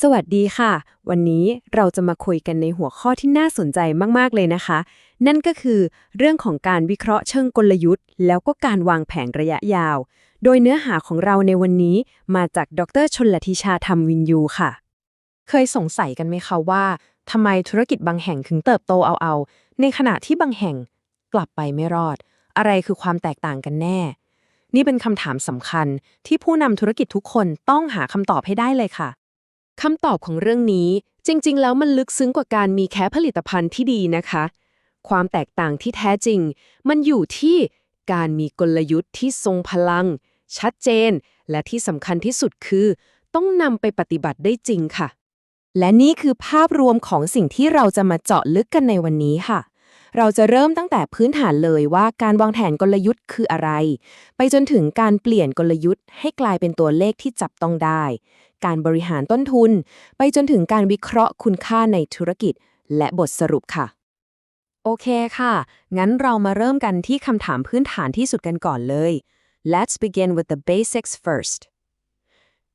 สวัสดีค่ะ วันนี้เราจะมาคุยกันในหัวข้อที่น่าสนใจมาก ๆ เลยนะคะ นั่นก็คือเรื่องของการวิเคราะห์เชิงกลยุทธ์ แล้วก็การวางแผนระยะยาว โดยเนื้อหาของเราในวันนี้มาจากดรชนลทิชาธรรมวินยูค่ะ เคยสงสัยกันไหมคะว่าทำไมธุรกิจบางแห่งถึงเติบโตเอาเอาๆในขณะที่บางแห่งกลับไปไม่รอด อะไรคือความแตกต่างกันแน่ นี่เป็นคำถามสำคัญที่ผู้นำธุรกิจทุกคนต้องหาคำตอบให้ได้เลยค่ะ คำตอบของเรื่องนี้จริง ๆ แล้วมันลึกซึ้งกว่าการมีแค่ผลิตภัณฑ์ที่ดีนะคะ ความแตกต่างที่แท้จริง มันอยู่ที่การมีกลยุทธ์ที่ทรงพลัง ชัดเจน และที่สำคัญที่สุดคือ ต้องนำไปปฏิบัติได้จริงค่ะ และนี่คือภาพรวมของสิ่งที่เราจะมาเจาะลึกกันในวันนี้ค่ะ เราจะเริ่มตั้งแต่พื้นฐานเลยว่าการวางแผนกลยุทธ์คืออะไร ไปจนถึงการเปลี่ยนกลยุทธ์ ให้กลายเป็นตัวเลขที่จับต้องได้ การบริหารต้นทุน ไปจนถึงการวิเคราะห์คุณค่าในธุรกิจ และบทสรุปค่ะ โอเคค่ะ งั้นเรามาเริ่มกันที่คำถามพื้นฐานที่สุดกันก่อนเลย Let's begin with the basics first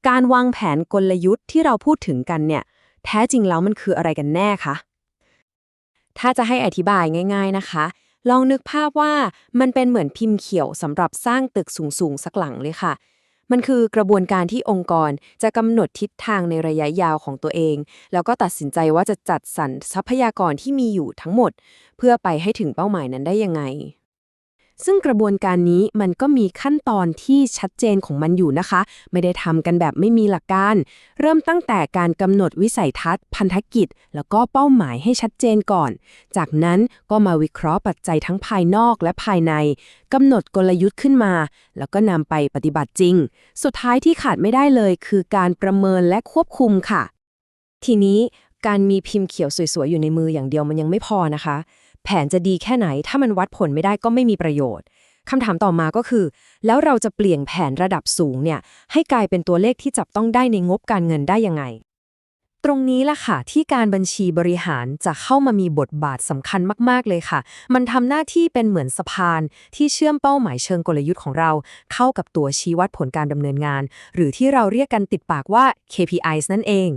การวางแผนกลยุทธ์ที่เราพูดถึงกันเนี่ย แท้จริงแล้วมันคืออะไรกันแน่คะ ถ้าจะให้อธิบายง่าย ๆนะคะ ลองนึกภาพว่ามันเป็นเหมือนพิมพ์เขียวสำหรับสร้างตึกสูงๆสักหลังเลยค่ะ มันคือกระบวนการที่องค์กรจะกำหนดทิศทางในระยะยาวของตัวเอง แล้วก็ตัดสินใจว่าจะจัดสรรทรัพยากรที่มีอยู่ทั้งหมด เพื่อไปให้ถึงเป้าหมายนั้นได้ยังไง ซึ่งกระบวนการนี้มันก็มีขั้นตอนที่ชัดเจนของมันอยู่นะคะ ไม่ได้ทำกันแบบไม่มีหลักการ เริ่มตั้งแต่การกำหนดวิสัยทัศน์ พันธกิจ แล้วก็เป้าหมายให้ชัดเจนก่อน จากนั้นก็มาวิเคราะห์ปัจจัยทั้งภายนอกและภายในกำหนดกลยุทธ์ขึ้นมา แล้วก็นำไปปฏิบัติจริง สุดท้ายที่ขาดไม่ได้เลย คือการประเมินและควบคุมค่ะ ทีนี้การมีพิมพ์เขียวสวยๆ อยู่ในมืออย่างเดียวมันยังไม่พอนะคะ ผนจะดีแค่ไหน ถ้ามันวัดผลไม่ได้ก็ไม่มีประโยชน์คำถามต่อมาก็คือ แล้วเราจะเปลี่ยนแผนระดับสูงเนี่ยให้กลายเป็นตัวเลขที่จับต้องได้ในงบการเงินได้ยังไง ตรงนี้ล่ะค่ะ ที่การบัญชีบริหารจะเข้ามามีบทบาทสำคัญมากๆเลยค่ะ มันทำหน้าที่เป็นเหมือนสะพาน ที่เชื่อมเป้าหมายเชิงกลยุทธ์ของเรา เข้ากับตัวชี้วัดผลการดำเนินงาน หรือที่เราเรียกกันติดปากว่า KPIs นั่นเอง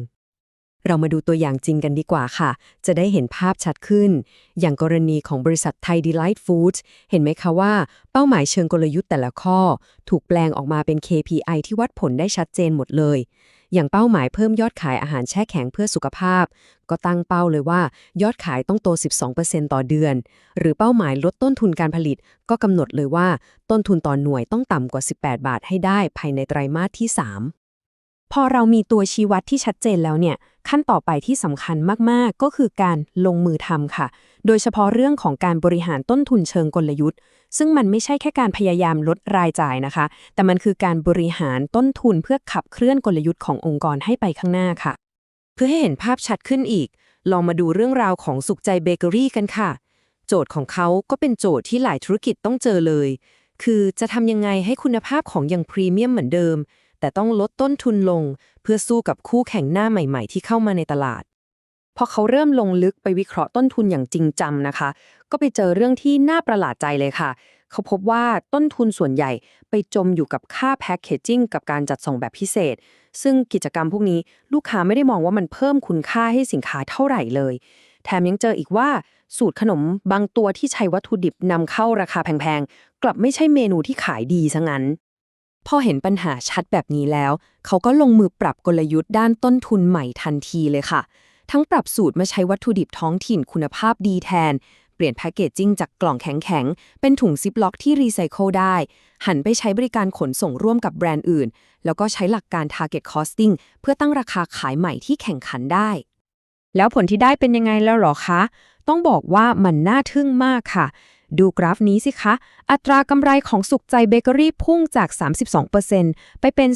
เรามาดูตัวอย่างจริงกันดีกว่าค่ะ จะได้เห็นภาพชัดขึ้น อย่างกรณีของบริษัทไทย Delight Foods เห็นไหมคะว่า เป้าหมายเชิงกลยุทธ์แต่ละข้อ ถูกแปลงออกมาเป็น KPI ที่วัดผลได้ชัดเจนหมดเลย อย่างเป้าหมายเพิ่มยอดขายอาหารแช่แข็งเพื่อสุขภาพ ก็ตั้งเป้าเลยว่า ยอดขายต้องโต 12%ต่อเดือน หรือเป้าหมายลดต้นทุนการผลิต ก็กำหนดเลยว่า ต้นทุนต่อหน่วยต้องต่ำกว่า 18 บาทให้ได้ภายในไตรมาสที่ 3 พอเรามีตัวชี้วัดที่ชัดเจนแล้วเนี่ย ขั้นต่อไปที่สำคัญมาก ๆ ก็คือการลงมือทำค่ะ โดยเฉพาะเรื่องของการบริหารต้นทุนเชิงกลยุทธ์ ซึ่งมันไม่ใช่แค่การพยายามลดรายจ่ายนะคะ แต่มันคือการบริหารต้นทุนเพื่อขับเคลื่อนกลยุทธ์ขององค์กรให้ไปข้างหน้าค่ะ เพื่อให้เห็นภาพชัดขึ้นอีก ลองมาดูเรื่องราวของสุขใจเบเกอรี่กันค่ะ โจทย์ของเขาก็เป็นโจทย์ที่หลายธุรกิจต้องเจอเลย คือจะทำยังไงให้คุณภาพของยังพรีเมียมเหมือนเดิม แต่ต้องลดต้นทุนลง เพื่อสู้กับคู่แข่งหน้าใหม่ ๆ ที่เข้ามาในตลาด พอเขาเริ่มลงลึกไปวิเคราะห์ต้นทุนอย่างจริงจังนะคะ ก็ไปเจอเรื่องที่น่าประหลาดใจเลยค่ะ เขาพบว่าต้นทุนส่วนใหญ่ไปจมอยู่กับค่าแพ็คเกจจิ้งกับการจัดส่งแบบพิเศษ ซึ่งกิจกรรมพวกนี้ลูกค้าไม่ได้มองว่ามันเพิ่มคุณค่าให้สินค้าเท่าไหร่เลย แถมยังเจออีกว่าสูตรขนมบางตัวที่ใช้วัตถุดิบนำเข้าราคาแพงๆ กลับไม่ใช่เมนูที่ขายดีซะงั้น พอเห็นปัญหาชัดแบบนี้แล้ว เขาก็ลงมือปรับกลยุทธ์ด้านต้นทุนใหม่ทันทีเลยค่ะ ทั้งปรับสูตรมาใช้วัตถุดิบท้องถิ่นคุณภาพดีแทน เปลี่ยนแพคเกจจิ้งจากกล่องแข็งๆ เป็นถุงซิปล็อกที่รีไซเคิลได้ หันไปใช้บริการขนส่งร่วมกับแบรนด์อื่น แล้วก็ใช้หลักการ Target Costing เพื่อตั้งราคาขายใหม่ที่แข่งขันได้ แล้วผลที่ได้เป็นยังไงแล้วหรอคะ ต้องบอกว่ามันน่าทึ่งมากค่ะ ดูกราฟนี้สิคะ อัตรากำไรของสุขใจเบเกอรี่พุ่งจาก 32%ไปเป็น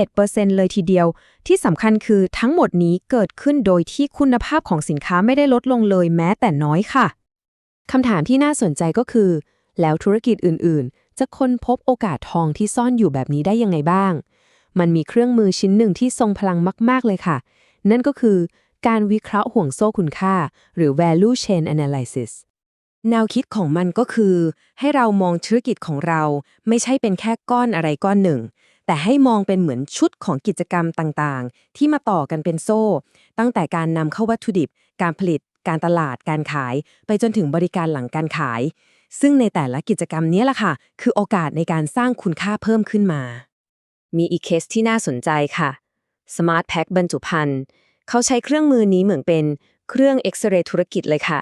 41%เลยทีเดียว ที่สำคัญคือทั้งหมดนี้เกิดขึ้นโดยที่คุณภาพของสินค้าไม่ได้ลดลงเลยแม้แต่น้อยค่ะ คำถามที่น่าสนใจก็คือ แล้วธุรกิจอื่นๆ จะค้นพบโอกาสทองที่ซ่อนอยู่แบบนี้ได้ยังไงบ้าง มันมีเครื่องมือชิ้นหนึ่งที่ทรงพลังมาก ๆ เลยค่ะ นั่นก็คือการวิเคราะห์ห่วงโซ่คุณค่า หรือ value chain analysis แนวคิดของมันก็คือ ให้เรามองธุรกิจของเราไม่ใช่เป็นแค่ก้อนอะไรก้อนหนึ่ง แต่ให้มองเป็นเหมือนชุดของกิจกรรมต่างๆ ที่มาต่อกันเป็นโซ่ ตั้งแต่การนำเข้าวัตถุดิบ การผลิต การตลาด การขาย ไปจนถึงบริการหลังการขาย ซึ่งในแต่ละกิจกรรมนี้แหละค่ะ คือโอกาสในการสร้างคุณค่าเพิ่มขึ้นมา มีอีกเคสที่น่าสนใจค่ะ Smart Pack บรรจุภัณฑ์เขาใช้เครื่องมือนี้เหมือนเป็นเครื่องเอ็กซเรย์ธุรกิจเลยค่ะ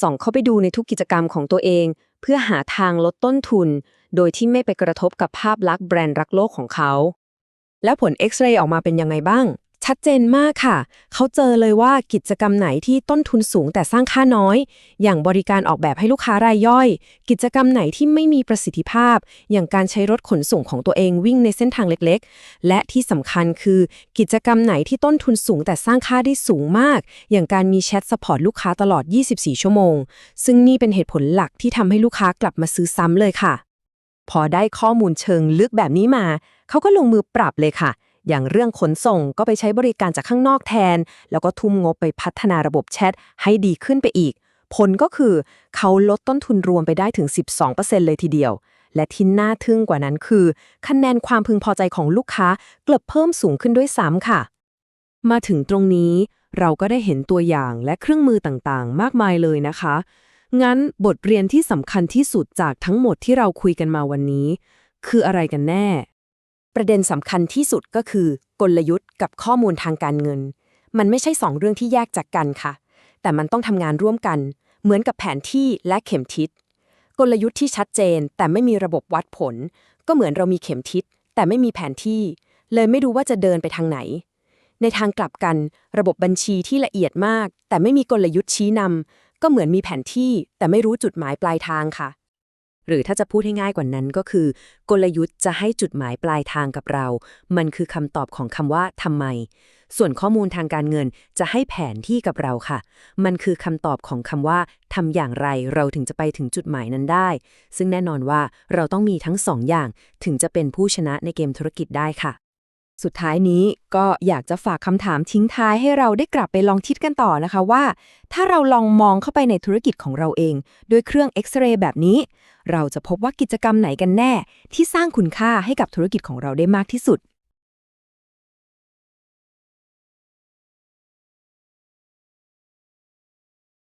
ส่องเข้าไปดูในทุกกิจกรรมของตัวเอง เพื่อหาทางลดต้นทุน โดยที่ไม่ไปกระทบกับภาพลักษณ์แบรนด์รักโลกของเขา แล้วผลเอ็กซเรย์ออกมาเป็นยังไงบ้าง ชัดเจนมากค่ะ เขาเจอเลยว่ากิจกรรมไหนที่ต้นทุนสูงแต่สร้างค่าน้อย อย่างบริการออกแบบให้ลูกค้ารายย่อย กิจกรรมไหนที่ไม่มีประสิทธิภาพ อย่างการใช้รถขนส่งของตัวเองวิ่งในเส้นทางเล็กๆ และที่สำคัญคือ กิจกรรมไหนที่ต้นทุนสูงแต่สร้างค่าได้สูงมาก อย่างการมีแชทสปอร์ตลูกค้าตลอด 24 ชั่วโมง ซึ่งนี่เป็นเหตุผลหลักที่ทำให้ลูกค้ากลับมาซื้อซ้ำเลยค่ะ พอได้ข้อมูลเชิงลึกแบบนี้มา เขาก็ลงมือปรับเลยค่ะ อย่างเรื่องขนส่งก็ไปใช้บริการจากข้างนอกแทน แล้วก็ทุ่มงบไปพัฒนาระบบแชทให้ดีขึ้นไปอีก ผลก็คือเขาลดต้นทุนรวมไปได้ถึง 12%เลยทีเดียว และที่น่าทึ่งกว่านั้นคือ คะแนนความพึงพอใจของลูกค้ากลับเพิ่มสูงขึ้นด้วยซ้ำค่ะ มาถึงตรงนี้เราก็ได้เห็นตัวอย่างและเครื่องมือต่างๆ มากมายเลยนะคะ งั้นบทเรียนที่สำคัญที่สุดจากทั้งหมดที่เราคุยกันมาวันนี้ คืออะไรกันแน่ ประเด็นสำคัญที่สุดก็คือกลยุทธ์กับข้อมูลทางการเงิน มันไม่ใช่สองเรื่องที่แยกจากกันค่ะ แต่มันต้องทำงานร่วมกัน เหมือนกับแผนที่และเข็มทิศ กลยุทธ์ที่ชัดเจน แต่ไม่มีระบบวัดผล ก็เหมือนเรามีเข็มทิศ แต่ไม่มีแผนที่ เลยไม่รู้ว่าจะเดินไปทางไหน ในทางกลับกัน ระบบบัญชีที่ละเอียดมาก แต่ไม่มีกลยุทธ์ชี้นำก็เหมือนมีแผนที่ แต่ไม่รู้จุดหมายปลายทางค่ะ หรือถ้าจะพูดให้ง่ายกว่านั้นก็คือ กลยุทธ์จะให้จุดหมายปลายทางกับเรา มันคือคำตอบของคำว่าทำไม ส่วนข้อมูลทางการเงินจะให้แผนที่กับเราค่ะ มันคือคำตอบของคำว่าทำอย่างไรเราถึงจะไปถึงจุดหมายนั้นได้ ซึ่งแน่นอนว่าเราต้องมีทั้งสองอย่างถึงจะเป็นผู้ชนะในเกมธุรกิจได้ค่ะ สุดท้ายนี้ก็อยากจะฝากคำถามทิ้งท้ายให้เราได้กลับไปลองคิดกันต่อนะคะว่า ถ้าเราลองมองเข้าไปในธุรกิจของเราเองด้วยเครื่องเอ็กซเรย์แบบนี้ เราจะพบว่ากิจกรรมไหนกันแน่ ที่สร้างคุณค่าให้กับธุรกิจของเราได้มากที่สุด